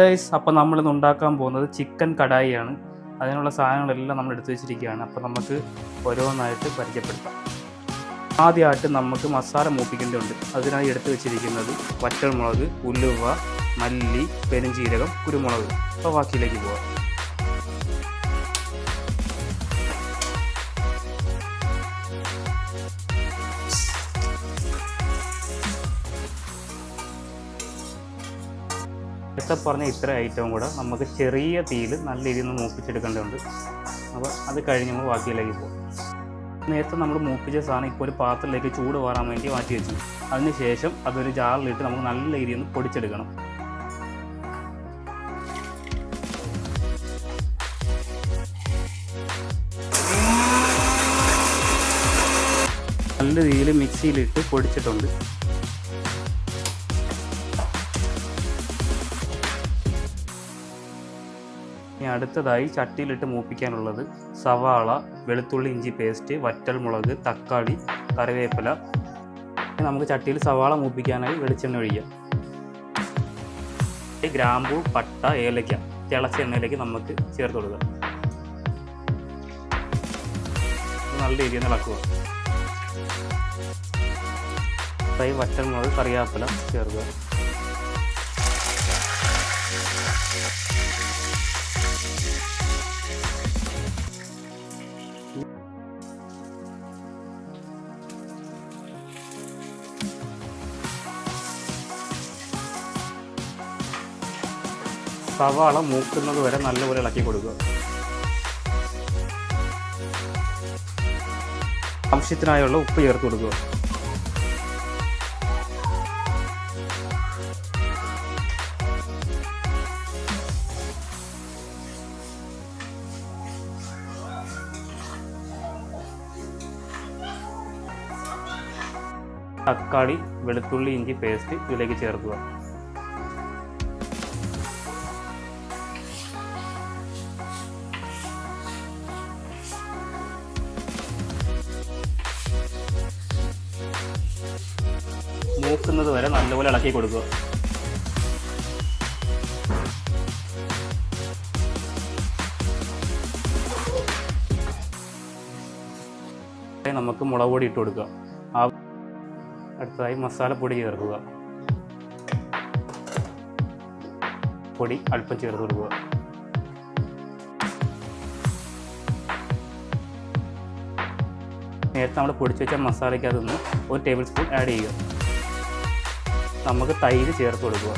Guys അപ്പോൾ നമ്മളിന്ന് ഉണ്ടാക്കാൻ പോകുന്നത് ചിക്കൻ കടായിയാണ്. അതിനുള്ള സാധനങ്ങളെല്ലാം നമ്മൾ എടുത്തു വെച്ചിരിക്കുകയാണ്. അപ്പോൾ നമുക്ക് ഓരോന്നായിട്ട് പരിചയപ്പെടുത്താം. ആദ്യമായിട്ട് നമുക്ക് മസാല മൂപ്പിക്കേണ്ടതുണ്ട്. അതിനായി എടുത്തു വെച്ചിരിക്കുന്നത് വറ്റൽമുളക് ഉലുവ മല്ലി പെരുംജീരകം കുരുമുളക്. അപ്പോൾ ബാക്കിയിലേക്ക് പോവാം. നേരത്തെ പറഞ്ഞ ഇത്ര ഐറ്റവും കൂടെ നമുക്ക് ചെറിയ തീയിൽ നല്ല രീതിയിൽ നിന്ന് മൂപ്പിച്ചെടുക്കേണ്ടതുണ്ട്. അപ്പോൾ അത് കഴിഞ്ഞ് നമ്മൾ ബാക്കിയിലേക്ക് പോകും നേരത്തെ നമ്മൾ മൂപ്പിച്ച സാധനം ഇപ്പോൾ ഒരു പാത്രത്തിലേക്ക് ചൂട് മാറാൻ വേണ്ടി മാറ്റി വെച്ചു. അതിനുശേഷം അതൊരു ജാറിലിട്ട് നമുക്ക് നല്ല രീതിയിൽ ഒന്ന് പൊടിച്ചെടുക്കണം. നല്ല രീതിയിൽ മിക്സിയിലിട്ട് പൊടിച്ചിട്ടുണ്ട്. അടുത്തതായി ചട്ടിയിലിട്ട് മൂപ്പിക്കാനുള്ളത് സവാള വെളുത്തുള്ളി ഇഞ്ചി പേസ്റ്റ് വറ്റൽമുളക് തക്കാളി കറിവേപ്പില. നമുക്ക് ചട്ടിയിൽ സവാള മൂപ്പിക്കാനായി വെളിച്ചെണ്ണ ഒഴിക്കാം. ഗ്രാമ്പൂ പട്ട ഏലയ്ക്ക തിളച്ച എണ്ണയിലേക്ക് നമുക്ക് ചേർത്ത് കൊടുക്കുക ഇത് നല്ല രീതിയിൽ ഇളക്കുക ഫ്രൈ വറ്റൽമുളക് കറിവേപ്പില ചേർക്കുക. സവാള മൂക്കുന്നത് വരെ നല്ലപോലെ ഇളക്കി കൊടുക്കുക. ആവശ്യത്തിനായുള്ള ഉപ്പ് ചേർത്ത് കൊടുക്കുക. തക്കാളി വെളുത്തുള്ളി ഇഞ്ചി പേസ്റ്റ് ഇതിലേക്ക് ചേർക്കുക. മൂക്കുന്നത് വരെ നല്ലപോലെ ഇളക്കി കൊടുക്കുക. നമുക്ക് മുളക് പൊടി ഇട്ട് കൊടുക്കുക. ആ അടുത്തതായി മസാലപ്പൊടി ചേർക്കുക. പൊടി അല്പം ചേർത്ത് കൊടുക്കുക. നേരത്തെ നമ്മൾ പൊടിച്ച് വെച്ച മസാലയ്ക്ക് അതൊന്ന് ഒരു ടേബിൾ സ്പൂൺ ആഡ് ചെയ്യുക. നമുക്ക് തൈര് ചേർത്ത് കൊടുക്കുക.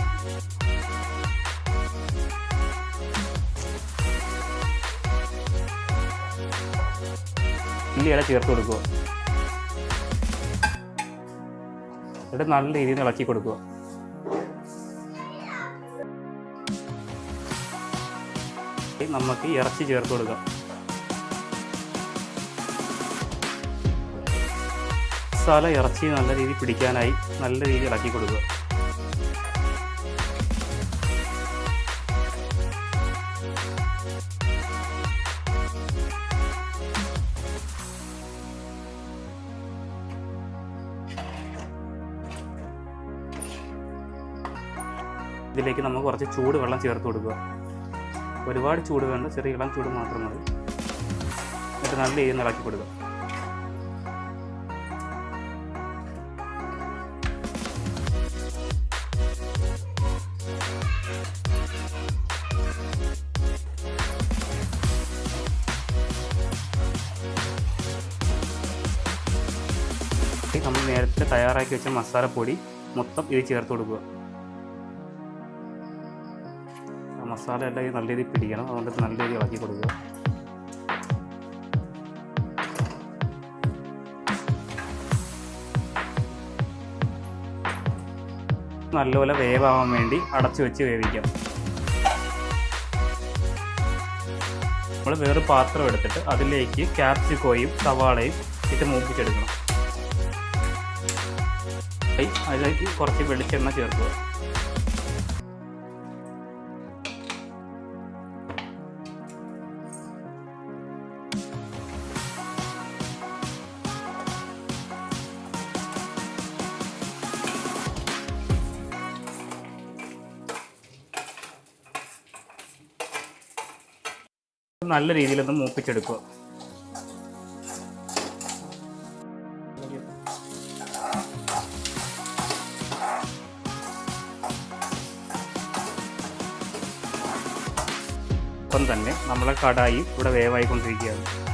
ഇല്ല ചേർത്ത് കൊടുക്കുക. എന്നിട്ട് നല്ല രീതിയിൽ ഇളക്കി കൊടുക്കുക. നമുക്ക് ഇറച്ചി ചേർത്ത് കൊടുക്കാം. മസാല ഇറച്ചി നല്ല രീതിയിൽ പിടിക്കാനായി നല്ല രീതിയിൽ ഇളക്കി കൊടുക്കുക. ഇതിലേക്ക് നമുക്ക് കുറച്ച് ചൂട് വെള്ളം ചേർത്ത് കൊടുക്കുക. ഒരുപാട് ചൂട് വേണ്ട ചെറിയ ഇളം ചൂട് മാത്രം മതി. എന്നിട്ട് നല്ല രീതിയിൽ ഇളക്കി കൊടുക്കുക. നമ്മൾ നേരത്തെ തയ്യാറാക്കി വെച്ച മസാലപ്പൊടി മൊത്തം ഇത് ചേർത്ത് കൊടുക്കുക. മസാല എല്ലാം നല്ല രീതിയിൽ പിടിക്കണം. അതുകൊണ്ട് നല്ല രീതിയിൽ ഇളക്കി കൊടുക്കുക. നല്ലപോലെ വേവാവാൻ വേണ്ടി അടച്ചു വെച്ച് വേവിക്കാം. നമ്മൾ വേറെ പാത്രം എടുത്തിട്ട് അതിലേക്ക് ക്യാപ്സിക്കോയും സവാളയും ഇട്ട് മൂപ്പിച്ചെടുക്കണം. അതിലേക്ക് കുറച്ച് വെളിച്ചെണ്ണ ചേർക്കുക. നല്ല രീതിയിലൊന്ന് മൂപ്പിച്ചെടുക്കുക. ഒപ്പം തന്നെ നമ്മളെ കടായി ഇവിടെ വേവായിക്കൊണ്ടിരിക്കുകയാണ്.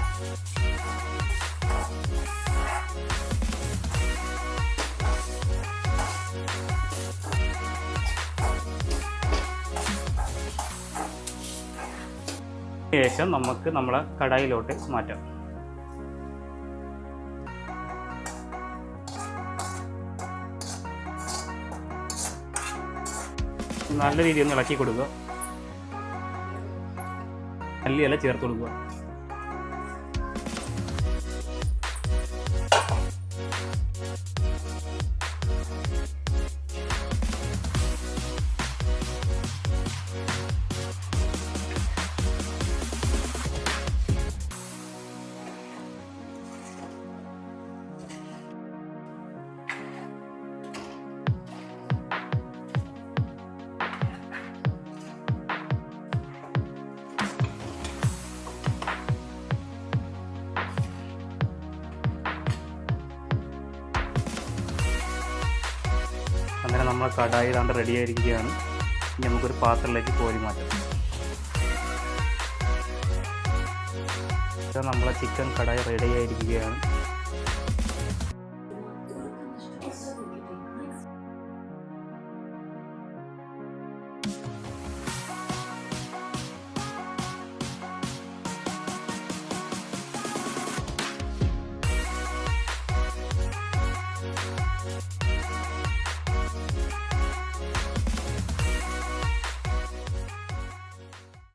ശേഷം നമുക്ക് നമ്മളെ കടായിലോട്ട് മാറ്റാം. നല്ല രീതിയിൽ ഒന്ന് ഇളക്കി കൊടുക്കുക. മല്ലിയില ചേർത്ത് കൊടുക്കുക. അങ്ങനെ നമ്മൾ കടായി താണ്ട് റെഡി ആയിരിക്കുകയാണ്. ഇനി നമുക്കൊരു പാത്രത്തിലേക്ക് കോരി മാറ്റാം. നമ്മളെ ചിക്കൻ കടായി റെഡി ആയിരിക്കുകയാണ്.